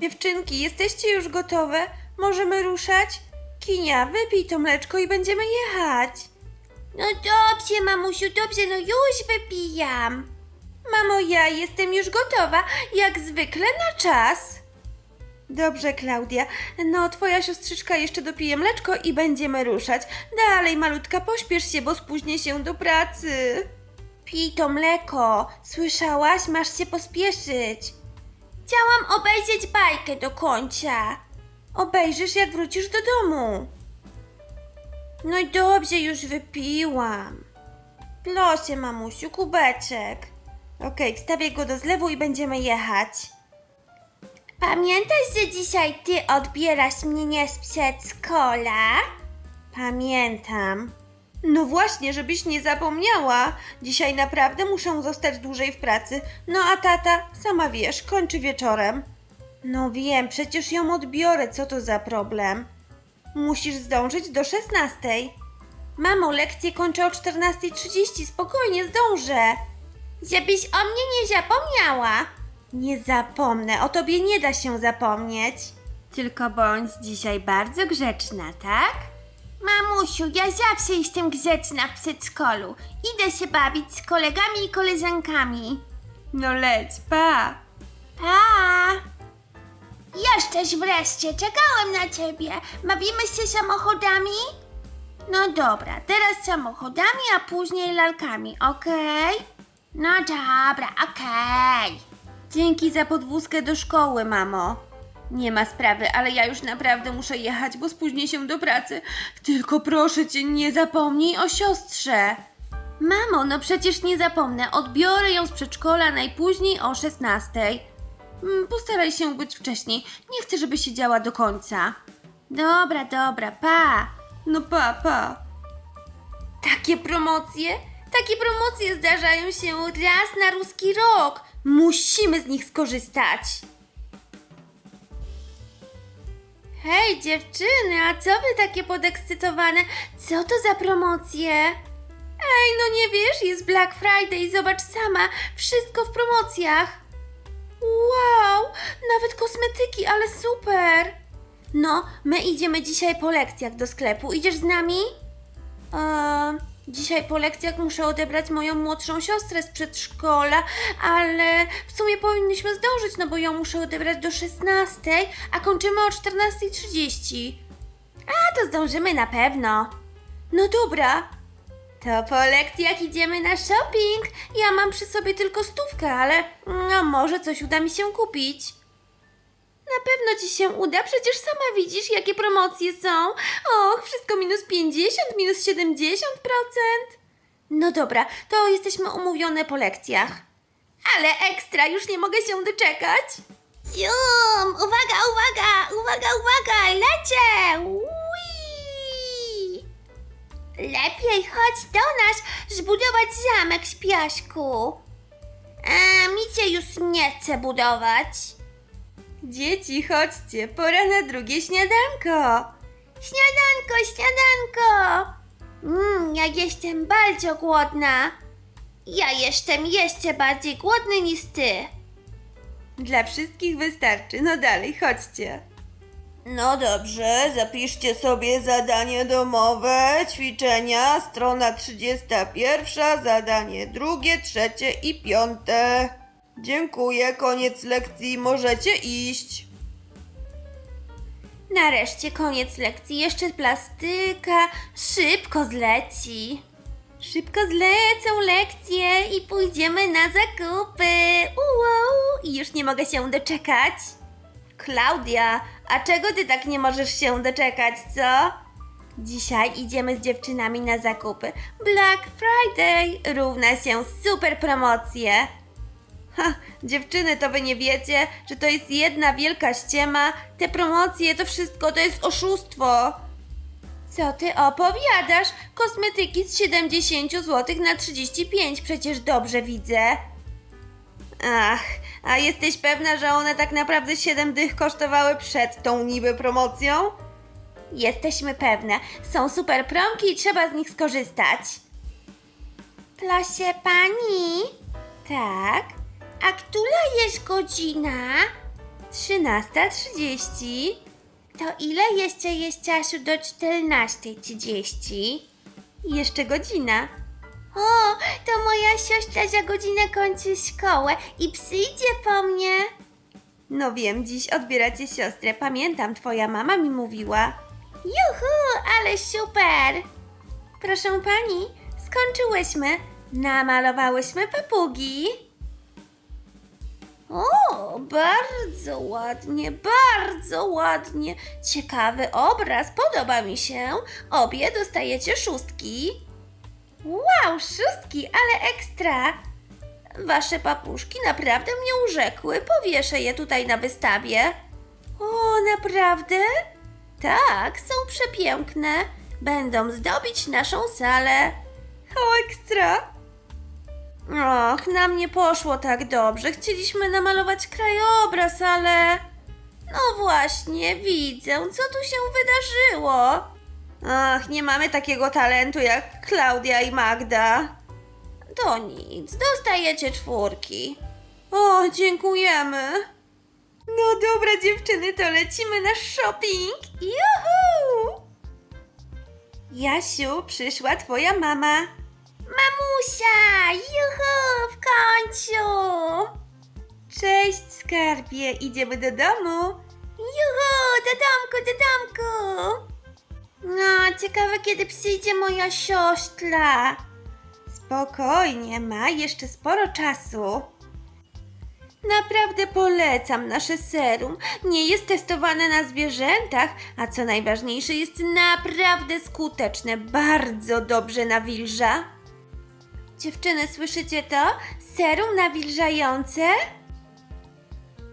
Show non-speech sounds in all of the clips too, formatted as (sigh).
Dziewczynki, jesteście już gotowe? Możemy ruszać? Kinia, wypij to mleczko i będziemy jechać. No dobrze, mamusiu, dobrze, no już wypijam. Mamo, ja jestem już gotowa, jak zwykle na czas. Dobrze, Klaudia. No, twoja siostrzyczka jeszcze dopije mleczko i będziemy ruszać. Dalej, malutka, pośpiesz się, bo spóźnię się do pracy. Pij to mleko. Słyszałaś? Masz się pospieszyć. Chciałam obejrzeć bajkę do końca. Obejrzysz, jak wrócisz do domu. No i dobrze, już wypiłam. Proszę, mamusiu, kubeczek. Okej, wstawię go do zlewu i będziemy jechać. Pamiętasz, że dzisiaj ty odbierasz mnie z przedszkola? Pamiętam. No właśnie, żebyś nie zapomniała. Dzisiaj naprawdę muszę zostać dłużej w pracy. No a tata, sama wiesz, kończy wieczorem. No wiem, przecież ją odbiorę, co to za problem? Musisz zdążyć do 16. Mamo, lekcję kończę o 14.30, spokojnie zdążę. Żebyś o mnie nie zapomniała. Nie zapomnę, o tobie nie da się zapomnieć. Tylko bądź dzisiaj bardzo grzeczna, tak? Mamusiu, ja zawsze jestem grzeczna w przedszkolu. Idę się bawić z kolegami i koleżankami. No leć, pa! Pa! Jesteś wreszcie, czekałem na ciebie. Bawimy się samochodami? No dobra, teraz samochodami, a później lalkami, okej? No dobra, okej. Dzięki za podwózkę do szkoły, mamo. Nie ma sprawy, ale ja już naprawdę muszę jechać, bo spóźnię się do pracy. Tylko proszę cię, nie zapomnij o siostrze. Mamo, no przecież nie zapomnę. Odbiorę ją z przedszkola najpóźniej o 16. Mm, Postaraj się być wcześniej. Nie chcę, żeby siedziała do końca. Dobra, dobra, pa. No pa, pa. Takie promocje? Takie promocje zdarzają się raz na ruski rok. Musimy z nich skorzystać. Hej dziewczyny, a co wy takie podekscytowane? Co to za promocje? Ej, no nie wiesz, jest Black Friday, zobacz sama, wszystko w promocjach. Wow, nawet kosmetyki, ale super. No, my idziemy dzisiaj po lekcjach do sklepu. Idziesz z nami? Eee, dzisiaj po lekcjach muszę odebrać moją młodszą siostrę z przedszkola, ale w sumie powinnyśmy zdążyć, no bo ją muszę odebrać do 16, a kończymy o 14.30. A, to zdążymy na pewno. No dobra. To po lekcjach idziemy na shopping. Ja mam przy sobie tylko stówkę, ale no może coś uda mi się kupić. Na pewno ci się uda, przecież sama widzisz, jakie promocje są. Och, wszystko minus 50, minus 70%. No dobra, to jesteśmy umówione po lekcjach. Ale ekstra, już nie mogę się doczekać. Jum, uwaga, uwaga, uwaga, uwaga, lecę! Ui! Lepiej chodź do nas zbudować zamek z piasku. A mi już nie chce budować. Dzieci, chodźcie, pora na drugie śniadanko. Śniadanko, śniadanko! Mmm, ja jestem bardzo głodna. Ja jestem jeszcze bardziej głodny niż ty. Dla wszystkich wystarczy, no dalej, chodźcie. No dobrze, zapiszcie sobie zadanie domowe, ćwiczenia, strona 31, zadanie drugie, trzecie i piąte. Dziękuję, koniec lekcji, możecie iść. Nareszcie koniec lekcji, jeszcze plastyka, szybko zleci. Szybko zlecą lekcje i pójdziemy na zakupy. Uuu, i już nie mogę się doczekać. Klaudia, a czego ty tak nie możesz się doczekać, co? Dzisiaj idziemy z dziewczynami na zakupy. Black Friday równa się super promocje. Ha, dziewczyny, to wy nie wiecie, że to jest jedna wielka ściema. Te promocje, to wszystko to jest oszustwo. Co ty opowiadasz? Kosmetyki z 70 zł na 35, przecież dobrze widzę. Ach, a jesteś pewna, że one tak naprawdę 7 dych kosztowały przed tą niby promocją? Jesteśmy pewne. Są super promki i trzeba z nich skorzystać. Proszę pani. Tak. A która jest godzina? 13.30. To ile jeszcze jest czasu do 14.30? Jeszcze godzina. O, to moja siostra za godzinę kończy szkołę i przyjdzie po mnie. No wiem, dziś odbieracie siostrę. Pamiętam, twoja mama mi mówiła. Juhu, ale super! Proszę pani, skończyłyśmy. Namalowałyśmy papugi. O, bardzo ładnie, bardzo ładnie. Ciekawy obraz, podoba mi się. Obie dostajecie szóstki. Wow, szóstki, ale ekstra. Wasze papuszki naprawdę mnie urzekły. Powieszę je tutaj na wystawie. O, naprawdę? Tak, są przepiękne. Będą zdobić naszą salę. O, ekstra. Och, nam nie poszło tak dobrze. Chcieliśmy namalować krajobraz, ale. No właśnie, widzę, co tu się wydarzyło. Ach, nie mamy takiego talentu jak Klaudia i Magda. To nic, dostajecie czwórki. O, dziękujemy. No dobra, dziewczyny, to lecimy na shopping. Juhu! Jasiu, przyszła twoja mama. Mamusia! Juhu, w końcu! Cześć, skarbie, idziemy do domu. Juhu, do domku, do domku! No, ciekawe kiedy przyjdzie moja siostra. Spokojnie, ma jeszcze sporo czasu. Naprawdę polecam nasze serum. Nie jest testowane na zwierzętach, a co najważniejsze, jest naprawdę skuteczne. Bardzo dobrze nawilża. Dziewczyny, słyszycie to? Serum nawilżające?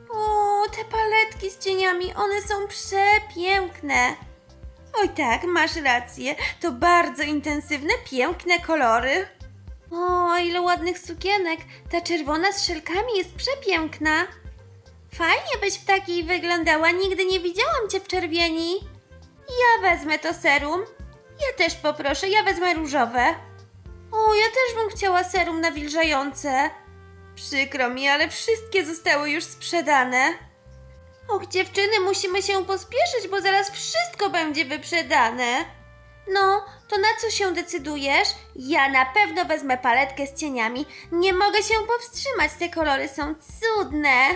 O, te paletki z cieniami, one są przepiękne. Oj tak, masz rację. To bardzo intensywne, piękne kolory. O, ile ładnych sukienek. Ta czerwona z szelkami jest przepiękna. Fajnie byś w takiej wyglądała. Nigdy nie widziałam cię w czerwieni. Ja wezmę to serum. Ja też poproszę, ja wezmę różowe. O, ja też bym chciała serum nawilżające. Przykro mi, ale wszystkie zostały już sprzedane. Och, dziewczyny, musimy się pospieszyć, bo zaraz wszystko będzie wyprzedane. No, to na co się decydujesz? Ja na pewno wezmę paletkę z cieniami. Nie mogę się powstrzymać, te kolory są cudne.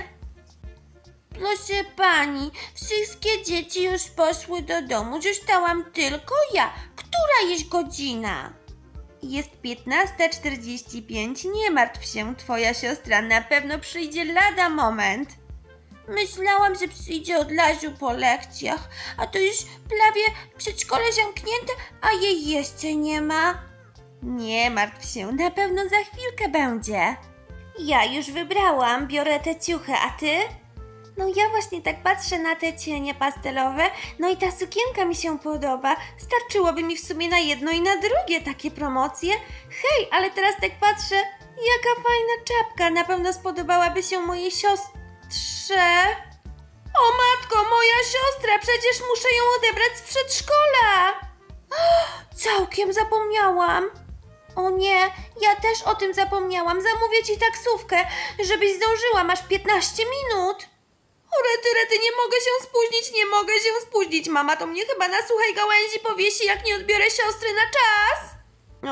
Proszę pani, wszystkie dzieci już poszły do domu, zostałam tylko ja. Która jest godzina? Jest 15.45, nie martw się, twoja siostra na pewno przyjdzie lada moment. Myślałam, że przyjdzie od Laziu po lekcjach, a to już prawie przedszkole zamknięte, a jej jeszcze nie ma. Nie martw się, na pewno za chwilkę będzie. Ja już wybrałam, biorę te ciuchy, a ty? No ja właśnie tak patrzę na te cienie pastelowe, no i ta sukienka mi się podoba. Starczyłoby mi w sumie na jedno i na drugie takie promocje. Hej, ale teraz tak patrzę, jaka fajna czapka, na pewno spodobałaby się mojej siostrze. O matko, moja siostra, przecież muszę ją odebrać z przedszkola. Całkiem zapomniałam. O nie, ja też o tym zapomniałam. Zamówię ci taksówkę, żebyś zdążyła. Masz 15 minut. Rety, rety, nie mogę się spóźnić, nie mogę się spóźnić. Mama to mnie chyba na suchej gałęzi powiesi, jak nie odbiorę siostry na czas.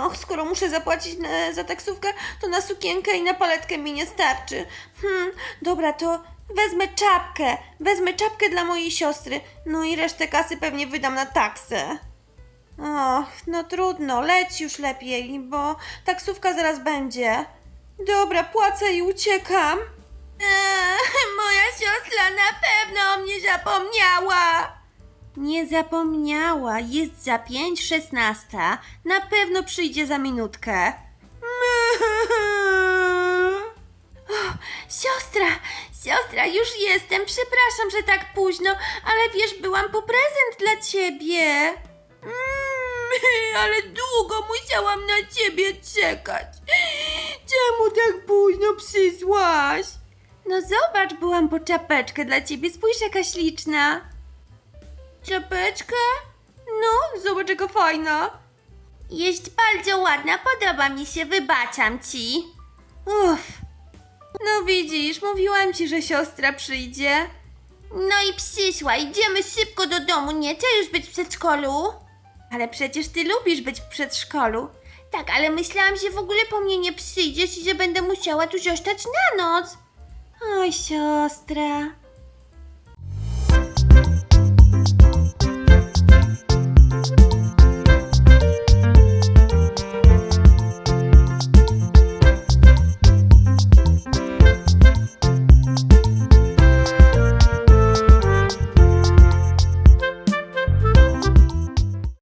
Och, skoro muszę zapłacić na, za taksówkę, to na sukienkę i na paletkę mi nie starczy. Hmm, dobra, to wezmę czapkę. Wezmę czapkę dla mojej siostry. No i resztę kasy pewnie wydam na taksę. Och, no trudno, leć już lepiej, bo taksówka zaraz będzie. Dobra, płacę i uciekam. Moja siostra na pewno o mnie zapomniała. Nie zapomniała, jest za pięć szesnasta. Na pewno przyjdzie za minutkę. (laughs) Siostra, siostra, już jestem. Przepraszam, że tak późno, ale wiesz, byłam po prezent dla ciebie. Mm, (laughs) ale długo musiałam na ciebie czekać. Czemu tak późno przyszłaś? No zobacz, byłam po czapeczkę dla ciebie. Spójrz, jaka śliczna. Czapeczkę? No, zobacz, jaka fajna. Jest bardzo ładna, podoba mi się, wybaczam ci. Uff. No widzisz, mówiłam ci, że siostra przyjdzie. No i przyszła, idziemy szybko do domu, nie chcę już być w przedszkolu. Ale przecież ty lubisz być w przedszkolu. Tak, ale myślałam, że w ogóle po mnie nie przyjdziesz i że będę musiała tu zostać na noc. Oj, siostra.